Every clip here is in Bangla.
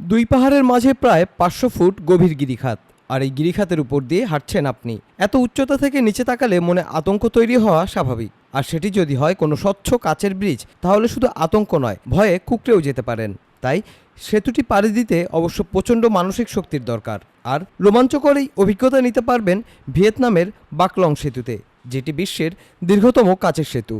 দুই পাহাড়ের মাঝে প্রায় পাঁচশো ফুট গভীর গিরিখাত, আর এই গিরিখাতের উপর দিয়ে হাঁটছেন আপনি। এত উচ্চতা থেকে নিচে তাকালে মনে আতঙ্ক তৈরি হওয়া স্বাভাবিক। আর সেটি যদি হয় কোনো স্বচ্ছ কাচের ব্রিজ, তাহলে শুধু আতঙ্ক নয়, ভয়ে কুকড়েও যেতে পারেন। তাই সেতুটি পাড়ি দিতে অবশ্য প্রচণ্ড মানসিক শক্তির দরকার। আর রোমাঞ্চকর এই অভিজ্ঞতা নিতে পারবেন ভিয়েতনামের বাকলং সেতুতে, যেটি বিশ্বের দীর্ঘতম কাচের সেতু।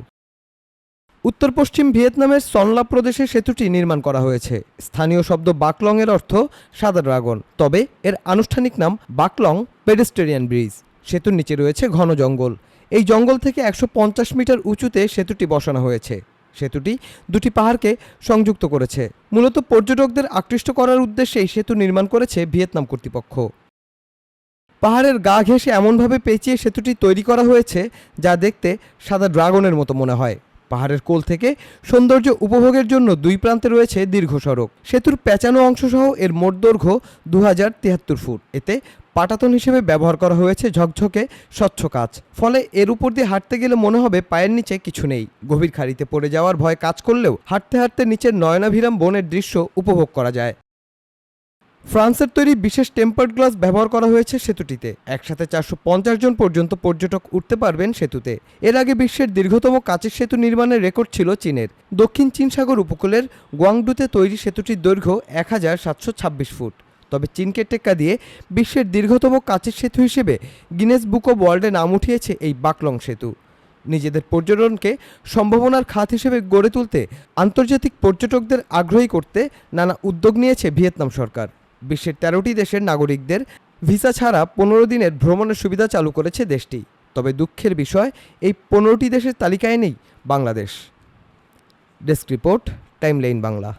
উত্তর পশ্চিম ভিয়েতনামের সনলা প্রদেশে সেতুটি নির্মাণ করা হয়েছে। স্থানীয় শব্দ বাকলং এর অর্থ সাদা ড্রাগন। তবে এর আনুষ্ঠানিক নাম বাকলং পেডেস্টেরিয়ান ব্রিজ। সেতুর নিচে রয়েছে ঘন জঙ্গল। এই জঙ্গল থেকে একশো পঞ্চাশ মিটার উঁচুতে সেতুটি বসানো হয়েছে। সেতুটি দুটি পাহাড়কে সংযুক্ত করেছে। মূলত পর্যটকদের আকৃষ্ট করার উদ্দেশ্যে এই সেতু নির্মাণ করেছে ভিয়েতনাম কর্তৃপক্ষ। পাহাড়ের গা ঘেঁষে এমনভাবে পেঁচিয়ে সেতুটি তৈরি করা হয়েছে যা দেখতে সাদা ড্রাগনের মতো মনে হয়। পাহাড়ের কোল থেকে সৌন্দর্য উপভোগের জন্য দুই প্রান্তে রয়েছে দীর্ঘ সড়ক। সেতুর পেঁচানো অংশসহ এর মোট দৈর্ঘ্য দু হাজার তিয়াত্তর ফুট। এতে পাটাতন হিসেবে ব্যবহার করা হয়েছে ঝকঝকে স্বচ্ছ কাজ ফলে এর উপর দিয়ে হাঁটতে গেলে মনে হবে পায়ের নিচে কিছু নেই। গভীর খাড়িতে পড়ে যাওয়ার ভয় কাজ করলেও হাঁটতে হাঁটতে নিচের নয়নাভিরাম বনের দৃশ্য উপভোগ করা যায়। ফ্রান্সের তৈরি বিশেষ টেম্পার্ড গ্লাস ব্যবহার করা হয়েছে সেতুটিতে। একসাথে চারশো পঞ্চাশ জন পর্যন্ত পর্যটক উঠতে পারবেন সেতুতে। এর আগে বিশ্বের দীর্ঘতম কাচের সেতু নির্মাণের রেকর্ড ছিল চীনের। দক্ষিণ চীন সাগর উপকূলের গোয়াংডুতে তৈরি সেতুটির দৈর্ঘ্য এক হাজার সাতশো ছাব্বিশ ফুট। তবে চীনকে টেক্কা দিয়ে বিশ্বের দীর্ঘতম কাচের সেতু হিসেবে গিনেস বুক অব ওয়ার্ল্ডে নাম উঠিয়েছে এই বাকলং সেতু। নিজেদের পর্যটনকে সম্ভাবনার খাত হিসেবে গড়ে তুলতে আন্তর্জাতিক পর্যটকদের আগ্রহী করতে নানা উদ্যোগ নিয়েছে ভিয়েতনাম সরকার। বিশ্বের তেরোটি দেশের নাগরিকদের ভিসা ছাড়া পনেরো দিনের ভ্রমণের সুবিধা চালু করেছে দেশটি। তবে দুঃখের বিষয়, এই পনেরোটি দেশের তালিকায় নেই Bangladesh. Desk report, timeline Bangla.